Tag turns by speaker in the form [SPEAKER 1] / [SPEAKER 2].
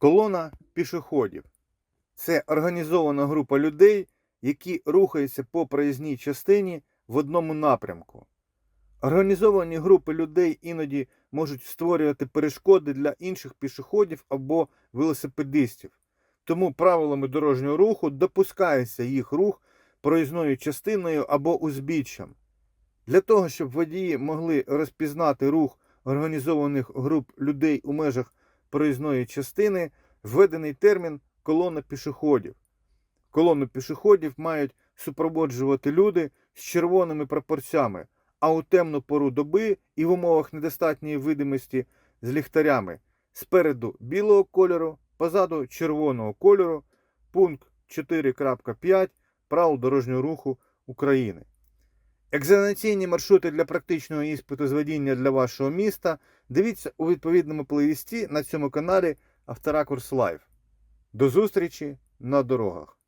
[SPEAKER 1] Колона пішоходів це організована група людей, які рухаються по проїзній частині в одному напрямку. Організовані групи людей іноді можуть створювати перешкоди для інших пішоходів або велосипедистів. Тому правилами дорожнього руху допускається їх рух проїзною частиною або узбіччям. Для того, щоб водії могли розпізнати рух організованих груп людей у межах проїзної частини, введений термін колона пішоходів. Колону пішоходів мають супроводжувати люди з червоними прапорцями, а у темну пору доби і в умовах недостатньої видимості з ліхтарями спереду білого кольору, позаду червоного кольору, пункт 4.5 правил дорожнього руху України. Екзаменаційні маршрути для практичного іспиту з водіння для вашого міста дивіться у відповідному плейлисті на цьому каналі Авторакурс Лайв. До зустрічі на дорогах!